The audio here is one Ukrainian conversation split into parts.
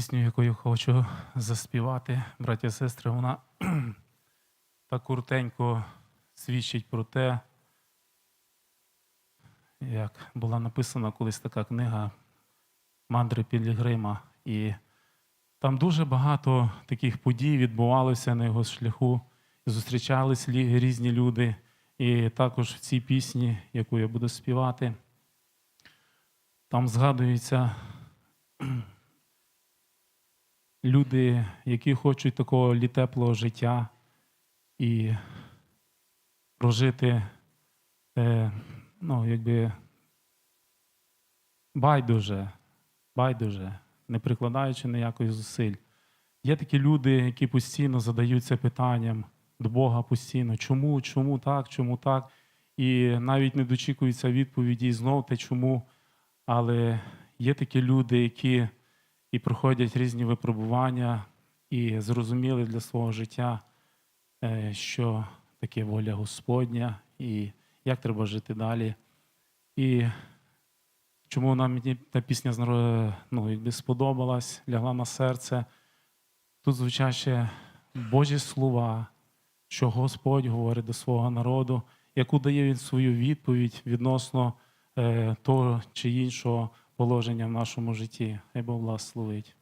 пісню, яку я хочу заспівати, браті і сестри, вона так коротенько свідчить про те, як була написана колись така книга Мандри Пілігрима. І там дуже багато таких подій відбувалося на його шляху, зустрічались різні люди. І також в цій пісні, яку я буду співати, там згадуються люди, які хочуть такого літеплого життя і прожити, е, ну, якби байдуже, байдуже, не прикладаючи ніякої зусиль. Є такі люди, які постійно задаються питанням до Бога постійно, чому, чому так, чому так, і навіть не дочікуються відповіді знов те, чому. Але є такі люди, які і проходять різні випробування, і зрозуміли для свого життя, е, що таке воля Господня, і як треба жити далі. І чому нам та пісня ну, якби сподобалась, лягла на серце. Тут звучать ще Божі слова, що Господь говорить до свого народу, яку дає він свою відповідь відносно е, того чи іншого положення в нашому житті. Хай Бог благословить.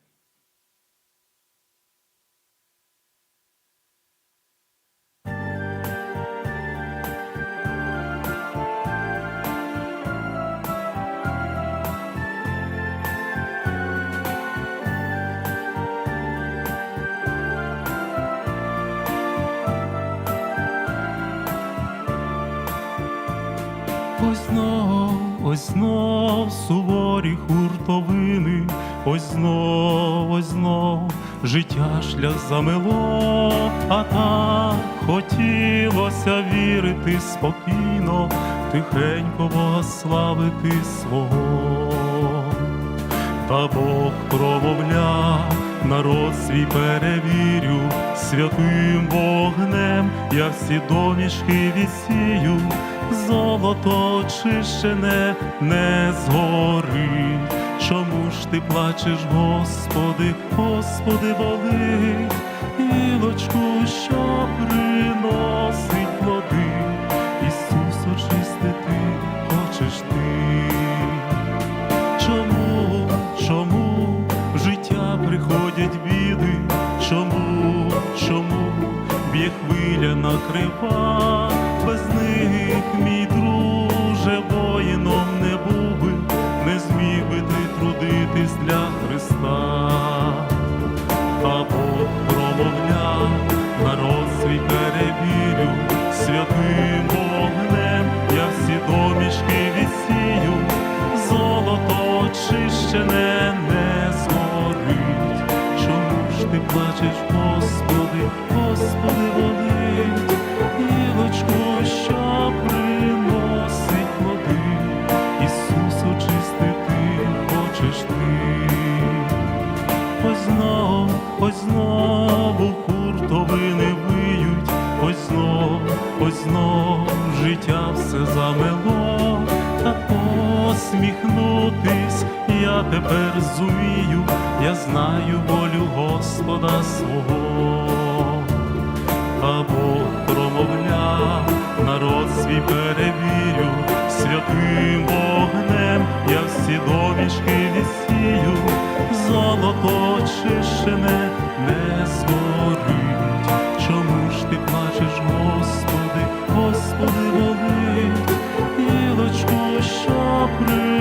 Ось знов, ось знов суворі хуртовини, ось знов, ось знов життя шлях замело, а так хотілося вірити спокійно, тихенько Бога славити свого. Та Бог промовляв, народ свій перевірю, святим вогнем я всі домішки відсію, золото очищене не згорить. Чому ж ти плачеш, Господи, Господи, болить, гілочку, що приносить плоди, Ісус очистити хочеш ти. Чому, чому в життя приходять біди? Чому, чому б'є хвиля накрива? Без мій друже, воїном не був би, не зміг би ти трудитись для Христа. А Бог промовляв, народ свій перевірю, святим вогнем я всі домішки відсію, золото очищене не згорить. Чому ж ти плачеш, Господи, Господи, болить, замело, та посміхнутись я тепер зумію, я знаю волю Господа свого. А Бог промовляв, народ свій перевірю, що